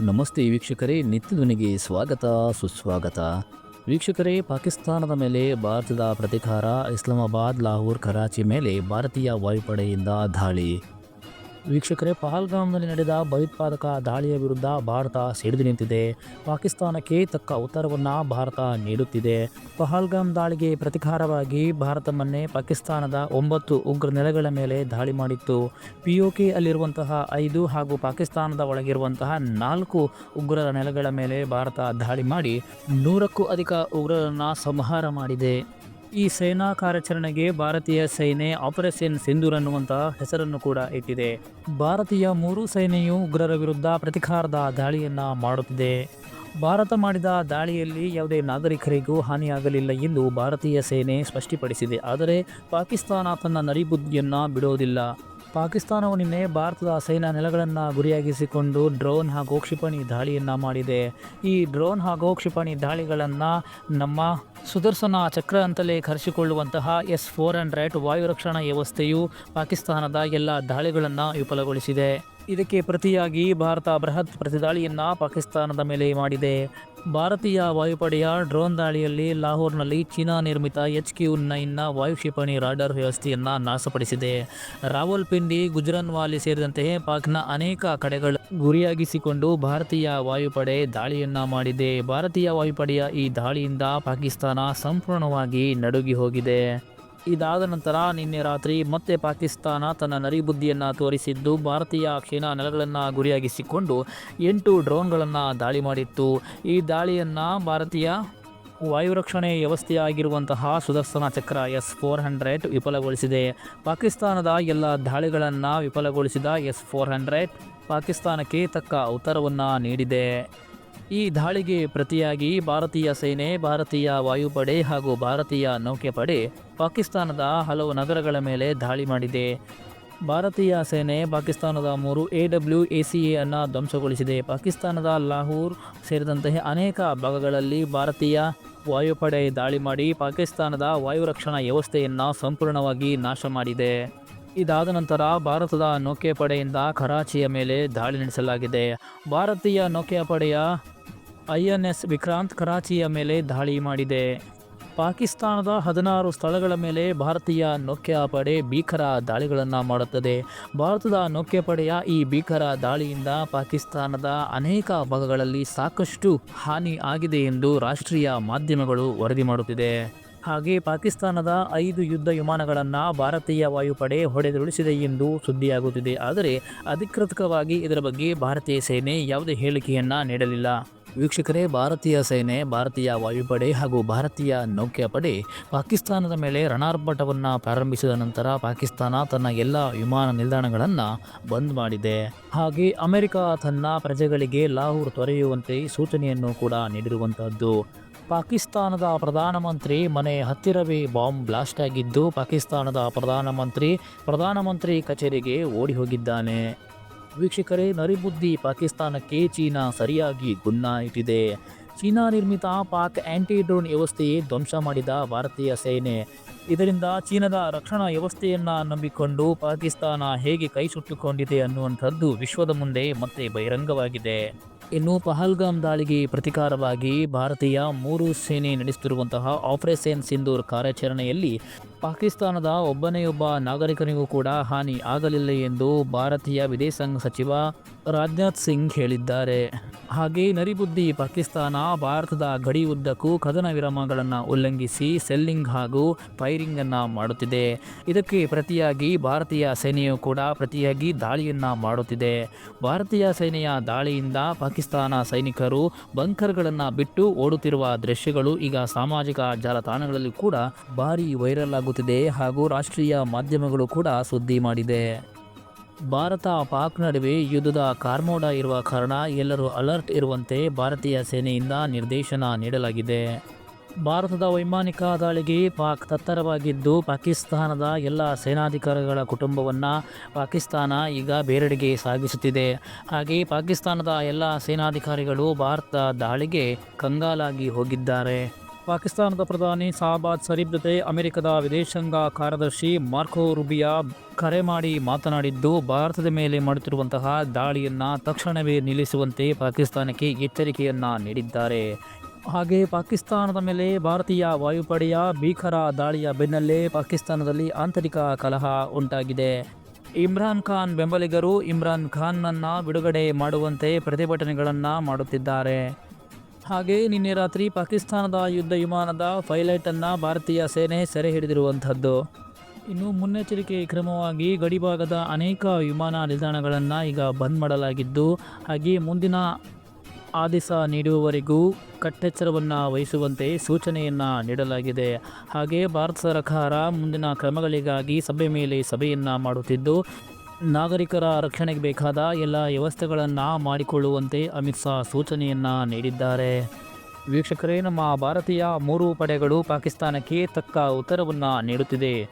ನಮಸ್ತೆ ವೀಕ್ಷಕರೇ, ನಿತ್ಯಧ್ವನಿಗೆ ಸ್ವಾಗತ, ಸುಸ್ವಾಗತ. ವೀಕ್ಷಕರೇ, ಪಾಕಿಸ್ತಾನದ ಮೇಲೆ ಭಾರತದ ಪ್ರತಿಕಾರ, ಇಸ್ಲಾಮಾಬಾದ್, ಲಾಹೋರ್, ಕರಾಚಿ ಮೇಲೆ ಭಾರತೀಯ ವಾಯುಪಡೆಯಿಂದ ದಾಳಿ. ವೀಕ್ಷಕರೇ, ಪಹಲ್ಗಾಮ್ನಲ್ಲಿ ನಡೆದ ಭಯೋತ್ಪಾದಕ ದಾಳಿಯ ವಿರುದ್ಧ ಭಾರತ ಸಿಡಿದು ನಿಂತಿದೆ. ಪಾಕಿಸ್ತಾನಕ್ಕೆ ತಕ್ಕ ಉತ್ತರವನ್ನು ಭಾರತ ನೀಡುತ್ತಿದೆ. ಪಹಲ್ಗಾಮ್ ದಾಳಿಗೆ ಪ್ರತಿಕಾರವಾಗಿ ಭಾರತ ಮೊನ್ನೆ ಪಾಕಿಸ್ತಾನದ ಒಂಬತ್ತು ಉಗ್ರ ನೆಲೆಗಳ ಮೇಲೆ ದಾಳಿ ಮಾಡಿತ್ತು. ಪಿ ಯು ಕೆ ಅಲ್ಲಿರುವಂತಹ ಐದು ಹಾಗೂ ಪಾಕಿಸ್ತಾನದ ಒಳಗಿರುವಂತಹ ನಾಲ್ಕು ಉಗ್ರರ ನೆಲೆಗಳ ಮೇಲೆ ಭಾರತ ದಾಳಿ ಮಾಡಿ ನೂರಕ್ಕೂ ಅಧಿಕ ಉಗ್ರರನ್ನು ಸಂಹಾರ ಮಾಡಿದೆ. ಈ ಸೇನಾ ಕಾರ್ಯಾಚರಣೆಗೆ ಭಾರತೀಯ ಸೇನೆ ಆಪರೇಷನ್ ಸಿಂಧೂರ್ ಅನ್ನುವಂತಹ ಹೆಸರನ್ನು ಕೂಡ ಇಟ್ಟಿದೆ. ಭಾರತೀಯ ಮೂರು ಸೇನೆಯು ಉಗ್ರರ ವಿರುದ್ಧ ಪ್ರತಿಕಾರದ ದಾಳಿಯನ್ನ ಮಾಡುತ್ತಿದೆ. ಭಾರತ ಮಾಡಿದ ದಾಳಿಯಲ್ಲಿ ಯಾವುದೇ ನಾಗರಿಕರಿಗೂ ಹಾನಿಯಾಗಲಿಲ್ಲ ಎಂದು ಭಾರತೀಯ ಸೇನೆ ಸ್ಪಷ್ಟಪಡಿಸಿದೆ. ಆದರೆ ಪಾಕಿಸ್ತಾನ ತನ್ನ ನರಿಬುದ್ಧಿಯನ್ನು ಬಿಡೋದಿಲ್ಲ. ಪಾಕಿಸ್ತಾನವು ನಿನ್ನೆ ಭಾರತದ ಸೇನಾ ನೆಲೆಗಳನ್ನು ಗುರಿಯಾಗಿಸಿಕೊಂಡು ಡ್ರೋನ್ ಹಾಗೂ ಕ್ಷಿಪಣಿ ದಾಳಿಯನ್ನು ಮಾಡಿದೆ. ಈ ಡ್ರೋನ್ ಹಾಗೂ ಕ್ಷಿಪಣಿ ದಾಳಿಗಳನ್ನು ನಮ್ಮ ಸುದರ್ಶನ ಚಕ್ರ ಅಂತಲೇ ಕರೆಸಿಕೊಳ್ಳುವಂತಹ ಎಸ್ ಫೋರ್ ಹಂಡ್ರೆಡ್ ವಾಯು ರಕ್ಷಣಾ ವ್ಯವಸ್ಥೆಯು ಪಾಕಿಸ್ತಾನದ ಎಲ್ಲ ದಾಳಿಗಳನ್ನು ವಿಫಲಗೊಳಿಸಿದೆ. ಇದಕ್ಕೆ ಪ್ರತಿಯಾಗಿ ಭಾರತ ಬೃಹತ್ ಪ್ರತಿದಾಳಿಯನ್ನು ಪಾಕಿಸ್ತಾನದ ಮೇಲೆ ಮಾಡಿದೆ. ಭಾರತೀಯ ವಾಯುಪಡೆಯ ಡ್ರೋನ್ ದಾಳಿಯಲ್ಲಿ ಲಾಹೋರ್ನಲ್ಲಿ ಚೀನಾ ನಿರ್ಮಿತ ಎಚ್ ಕ್ಯೂ ನೈನ್ನ ವಾಯು ಕ್ಷಿಪಣಿ ರಾಡರ್ ವ್ಯವಸ್ಥೆಯನ್ನು ನಾಶಪಡಿಸಿದೆ. ರಾವಲ್ಪಿಂಡಿ, ಗುಜರನ್ವಾಲಿ ಸೇರಿದಂತೆ ಪಾಕ್ನ ಅನೇಕ ಕಡೆಗಳ ಗುರಿಯಾಗಿಸಿಕೊಂಡು ಭಾರತೀಯ ವಾಯುಪಡೆ ದಾಳಿಯನ್ನು ಮಾಡಿದೆ. ಭಾರತೀಯ ವಾಯುಪಡೆಯ ಈ ದಾಳಿಯಿಂದ ಪಾಕಿಸ್ತಾನ ಸಂಪೂರ್ಣವಾಗಿ ನಡುಗಿ ಹೋಗಿದೆ ಇದಾದ ನಂತರ ನಿನ್ನೆ ರಾತ್ರಿ ಮತ್ತೆ ಪಾಕಿಸ್ತಾನ ತನ್ನ ನರಿಬುದ್ಧಿಯನ್ನು ತೋರಿಸಿದ್ದು ಭಾರತೀಯ ಸೇನಾ ನೆಲಗಳನ್ನು ಗುರಿಯಾಗಿಸಿಕೊಂಡು ಎಂಟು ಡ್ರೋನ್ಗಳನ್ನು ದಾಳಿ ಮಾಡಿತ್ತು. ಈ ದಾಳಿಯನ್ನು ಭಾರತೀಯ ವಾಯುರಕ್ಷಣೆ ವ್ಯವಸ್ಥೆಯಾಗಿರುವಂತಹ ಸುದರ್ಶನ ಚಕ್ರ ಎಸ್ ಫೋರ್ ಹಂಡ್ರೆಡ್ ವಿಫಲಗೊಳಿಸಿದೆ. ಪಾಕಿಸ್ತಾನದ ಎಲ್ಲ ದಾಳಿಗಳನ್ನು ವಿಫಲಗೊಳಿಸಿದ ಎಸ್ ಫೋರ್ ಹಂಡ್ರೆಡ್ ಪಾಕಿಸ್ತಾನಕ್ಕೆ ತಕ್ಕ ಉತ್ತರವನ್ನು ನೀಡಿದೆ. ಈ ದಾಳಿಗೆ ಪ್ರತಿಯಾಗಿ ಭಾರತೀಯ ಸೇನೆ, ಭಾರತೀಯ ವಾಯುಪಡೆ ಹಾಗೂ ಭಾರತೀಯ ನೌಕೆಪಡೆ ಪಾಕಿಸ್ತಾನದ ಹಲವು ನಗರಗಳ ಮೇಲೆ ದಾಳಿ ಮಾಡಿದೆ. ಭಾರತೀಯ ಸೇನೆ ಪಾಕಿಸ್ತಾನದ ಮೂರು A W A C A ಅನ್ನು ಧ್ವಂಸಗೊಳಿಸಿದೆ. ಪಾಕಿಸ್ತಾನದ ಲಾಹೋರ್ ಸೇರಿದಂತೆ ಅನೇಕ ಭಾಗಗಳಲ್ಲಿ ಭಾರತೀಯ ವಾಯುಪಡೆ ದಾಳಿ ಮಾಡಿ ಪಾಕಿಸ್ತಾನದ ವಾಯು ರಕ್ಷಣಾ ವ್ಯವಸ್ಥೆಯನ್ನು ಸಂಪೂರ್ಣವಾಗಿ ನಾಶ ಮಾಡಿದೆ. ಇದಾದ ನಂತರ ಭಾರತದ ನೌಕೆಪಡೆಯಿಂದ ಕರಾಚಿಯ ಮೇಲೆ ದಾಳಿ ನಡೆಸಲಾಗಿದೆ. ಭಾರತೀಯ ನೌಕೆಪಡೆಯ ಐ ಎನ್ ಎಸ್ ವಿಕ್ರಾಂತ್ ಕರಾಚಿಯ ಮೇಲೆ ದಾಳಿ ಮಾಡಿದೆ. ಪಾಕಿಸ್ತಾನದ ಹದಿನಾರು ಸ್ಥಳಗಳ ಮೇಲೆ ಭಾರತೀಯ ನೌಕೆಪಡೆ ಭೀಕರ ದಾಳಿಗಳನ್ನು ಮಾಡುತ್ತದೆ. ಭಾರತದ ನೌಕೆಪಡೆಯ ಈ ಭೀಕರ ದಾಳಿಯಿಂದ ಪಾಕಿಸ್ತಾನದ ಅನೇಕ ಭಾಗಗಳಲ್ಲಿ ಸಾಕಷ್ಟು ಹಾನಿ ಆಗಿದೆ ಎಂದು ರಾಷ್ಟ್ರೀಯ ಮಾಧ್ಯಮಗಳು ವರದಿ ಮಾಡುತ್ತಿದೆ. ಹಾಗೆ ಪಾಕಿಸ್ತಾನದ ಐದು ಯುದ್ಧ ವಿಮಾನಗಳನ್ನು ಭಾರತೀಯ ವಾಯುಪಡೆ ಹೊಡೆದುರುಳಿಸಿದೆ ಎಂದು ಸುದ್ದಿಯಾಗುತ್ತಿದೆ. ಆದರೆ ಅಧಿಕೃತವಾಗಿ ಇದರ ಬಗ್ಗೆ ಭಾರತೀಯ ಸೇನೆ ಯಾವುದೇ ಹೇಳಿಕೆಯನ್ನು ನೀಡಲಿಲ್ಲ. ವೀಕ್ಷಕರೇ, ಭಾರತೀಯ ಸೇನೆ, ಭಾರತೀಯ ವಾಯುಪಡೆ ಹಾಗೂ ಭಾರತೀಯ ನೌಕಾಪಡೆ ಪಾಕಿಸ್ತಾನದ ಮೇಲೆ ರಣಾರ್ಭಟವನ್ನು ಪ್ರಾರಂಭಿಸಿದ ನಂತರ ಪಾಕಿಸ್ತಾನ ತನ್ನ ಎಲ್ಲ ವಿಮಾನ ನಿಲ್ದಾಣಗಳನ್ನು ಬಂದ್ ಮಾಡಿದೆ. ಹಾಗೆ ಅಮೆರಿಕ ತನ್ನ ಪ್ರಜೆಗಳಿಗೆ ಲಾಹೋರ್ ತೊರೆಯುವಂತೆ ಸೂಚನೆಯನ್ನು ಕೂಡ ನೀಡಿರುವಂತಹದ್ದು. ಪಾಕಿಸ್ತಾನದ ಪ್ರಧಾನಮಂತ್ರಿ ಮನೆ ಹತ್ತಿರವೇ ಬಾಂಬ್ ಬ್ಲಾಸ್ಟ್ ಆಗಿದ್ದು ಪಾಕಿಸ್ತಾನದ ಪ್ರಧಾನಮಂತ್ರಿ ಪ್ರಧಾನಮಂತ್ರಿ ಕಚೇರಿಗೆ ಓಡಿ ಹೋಗಿದ್ದಾನೆ. ವೀಕ್ಷಕರೇ, ನರಿಬುದ್ಧಿ ಪಾಕಿಸ್ತಾನಕ್ಕೆ ಚೀನಾ ಸರಿಯಾಗಿ ಗುನ್ನ ಇಟ್ಟಿದೆ. ಚೀನಾ ನಿರ್ಮಿತ ಪಾಕ್ ಆಂಟಿ ಡ್ರೋನ್ ವ್ಯವಸ್ಥೆಯೇ ಧ್ವಂಸ ಮಾಡಿದ ಭಾರತೀಯ ಸೇನೆ. ಇದರಿಂದ ಚೀನಾದ ರಕ್ಷಣಾ ವ್ಯವಸ್ಥೆಯನ್ನು ನಂಬಿಕೊಂಡು ಪಾಕಿಸ್ತಾನ ಹೇಗೆ ಕೈ ಸುಟ್ಟುಕೊಂಡಿದೆ ಅನ್ನುವಂಥದ್ದು ವಿಶ್ವದ ಮುಂದೆ ಮತ್ತೆ ಬಹಿರಂಗವಾಗಿದೆ. ಇನ್ನು ಪಹಲ್ಗಾಮ್ ದಾಳಿಗೆ ಪ್ರತಿಕಾರವಾಗಿ ಭಾರತೀಯ ಮೂರು ಸೇನೆ ನಡೆಸುತ್ತಿರುವಂತಹ ಆಪರೇಷನ್ ಸಿಂಧೂರ್ ಕಾರ್ಯಾಚರಣೆಯಲ್ಲಿ ಪಾಕಿಸ್ತಾನದ ಒಬ್ಬನೇ ಒಬ್ಬ ನಾಗರಿಕನಿಗೂ ಕೂಡ ಹಾನಿ ಆಗಲಿಲ್ಲ ಎಂದು ಭಾರತೀಯ ವಿದೇಶಾಂಗ ಸಚಿವ ರಾಜನಾಥ್ ಸಿಂಗ್ ಹೇಳಿದ್ದಾರೆ. ಹಾಗೆ ನರಿಬುದ್ಧಿ ಪಾಕಿಸ್ತಾನ ಭಾರತದ ಗಡಿ ಉದ್ದಕ್ಕೂ ಕದನ ವಿರಾಮಗಳನ್ನು ಉಲ್ಲಂಘಿಸಿ ಸೆಲ್ಲಿಂಗ್ ಹಾಗೂ ಫೈರಿಂಗ್ ಅನ್ನು ಮಾಡುತ್ತಿದೆ. ಇದಕ್ಕೆ ಪ್ರತಿಯಾಗಿ ಭಾರತೀಯ ಸೇನೆಯು ಕೂಡ ಪ್ರತಿಯಾಗಿ ದಾಳಿಯನ್ನು ಮಾಡುತ್ತಿದೆ. ಭಾರತೀಯ ಸೇನೆಯ ದಾಳಿಯಿಂದ ಪಾಕಿಸ್ತಾನ ಸೈನಿಕರು ಬಂಕರ್ಗಳನ್ನು ಬಿಟ್ಟು ಓಡುತ್ತಿರುವ ದೃಶ್ಯಗಳು ಈಗ ಸಾಮಾಜಿಕ ಜಾಲತಾಣಗಳಲ್ಲಿ ಕೂಡ ಭಾರಿ ವೈರಲ್ ಆಗುತ್ತಿದೆ ಹಾಗೂ ರಾಷ್ಟ್ರೀಯ ಮಾಧ್ಯಮಗಳು ಕೂಡ ಸುದ್ದಿ ಮಾಡಿದೆ. ಭಾರತ ಪಾಕ್ ನಡುವೆ ಯುದ್ಧದ ಕಾರ್ಮೋಡ ಇರುವ ಕಾರಣ ಎಲ್ಲರೂ ಅಲರ್ಟ್ ಇರುವಂತೆ ಭಾರತೀಯ ಸೇನೆಯಿಂದ ನಿರ್ದೇಶನ ನೀಡಲಾಗಿದೆ. ಭಾರತದ ವೈಮಾನಿಕ ದಾಳಿಗೆ ಪಾಕ್ ತತ್ತರವಾಗಿದ್ದು, ಪಾಕಿಸ್ತಾನದ ಎಲ್ಲ ಸೇನಾಧಿಕಾರಿಗಳ ಕುಟುಂಬವನ್ನು ಪಾಕಿಸ್ತಾನ ಈಗ ಬೇರೆಡೆಗೆ ಸಾಗಿಸುತ್ತಿದೆ. ಹಾಗೆ ಪಾಕಿಸ್ತಾನದ ಎಲ್ಲ ಸೇನಾಧಿಕಾರಿಗಳು ಭಾರತ ದಾಳಿಗೆ ಕಂಗಾಲಾಗಿ ಹೋಗಿದ್ದಾರೆ. ಪಾಕಿಸ್ತಾನದ ಪ್ರಧಾನಿ ಸಾಬಾದ್ ಶರೀಫ್ ಜೊತೆ ಅಮೆರಿಕದ ವಿದೇಶಾಂಗ ಕಾರ್ಯದರ್ಶಿ ಮಾರ್ಕೋ ರುಬಿಯಾ ಕರೆ ಮಾಡಿ ಮಾತನಾಡಿದ್ದು, ಭಾರತದ ಮೇಲೆ ಮಾಡುತ್ತಿರುವಂತಹ ದಾಳಿಯನ್ನು ತಕ್ಷಣವೇ ನಿಲ್ಲಿಸುವಂತೆ ಪಾಕಿಸ್ತಾನಕ್ಕೆ ಎಚ್ಚರಿಕೆಯನ್ನು ನೀಡಿದ್ದಾರೆ. ಹಾಗೆ ಪಾಕಿಸ್ತಾನದ ಮೇಲೆ ಭಾರತೀಯ ವಾಯುಪಡೆಯ ಭೀಕರ ದಾಳಿಯ ಬೆನ್ನಲ್ಲೇ ಪಾಕಿಸ್ತಾನದಲ್ಲಿ ಆಂತರಿಕ ಕಲಹ ಉಂಟಾಗಿದೆ. ಇಮ್ರಾನ್ ಖಾನ್ ಬೆಂಬಲಿಗರು ಇಮ್ರಾನ್ ಖಾನ್ನನ್ನು ಬಿಡುಗಡೆ ಮಾಡುವಂತೆ ಪ್ರತಿಭಟನೆಗಳನ್ನು ಮಾಡುತ್ತಿದ್ದಾರೆ. ಹಾಗೆ ನಿನ್ನೆ ರಾತ್ರಿ ಪಾಕಿಸ್ತಾನದ ಯುದ್ಧ ವಿಮಾನದ ಪೈಲಟನ್ನು ಭಾರತೀಯ ಸೇನೆ ಸೆರೆ ಹಿಡಿದಿರುವಂಥದ್ದು. ಇನ್ನು ಮುನ್ನೆಚ್ಚರಿಕೆ ಕ್ರಮವಾಗಿ ಗಡಿಭಾಗದ ಅನೇಕ ವಿಮಾನ ನಿಲ್ದಾಣಗಳನ್ನು ಈಗ ಬಂದ್ ಮಾಡಲಾಗಿದ್ದು, ಹಾಗೆ ಮುಂದಿನ ಆದೇಶ ನೀಡುವವರೆಗೂ ಕಟ್ಟೆಚ್ಚರವನ್ನು ವಹಿಸುವಂತೆ ಸೂಚನೆಯನ್ನು ನೀಡಲಾಗಿದೆ. ಹಾಗೆ ಭಾರತ ಸರ್ಕಾರ ಮುಂದಿನ ಕ್ರಮಗಳಿಗಾಗಿ ಸಭೆ ಮೇಲೆ ಸಭೆಯನ್ನು ಮಾಡುತ್ತಿದ್ದು ನಾಗರಿಕರ ರಕ್ಷಣೆಗೆ ಬೇಕಾದ ಎಲ್ಲ ವ್ಯವಸ್ಥೆಗಳನ್ನು ಮಾಡಿಕೊಳ್ಳುವಂತೆ ಅಮಿತ್ ಶಾ ಸೂಚನೆಯನ್ನು ನೀಡಿದ್ದಾರೆ. ವೀಕ್ಷಕರೇ, ನಮ್ಮ ಭಾರತೀಯ ಮೂರು ಪಡೆಗಳು ಪಾಕಿಸ್ತಾನಕ್ಕೆ ತಕ್ಕ ಉತ್ತರವನ್ನು ನೀಡುತ್ತಿದೆ.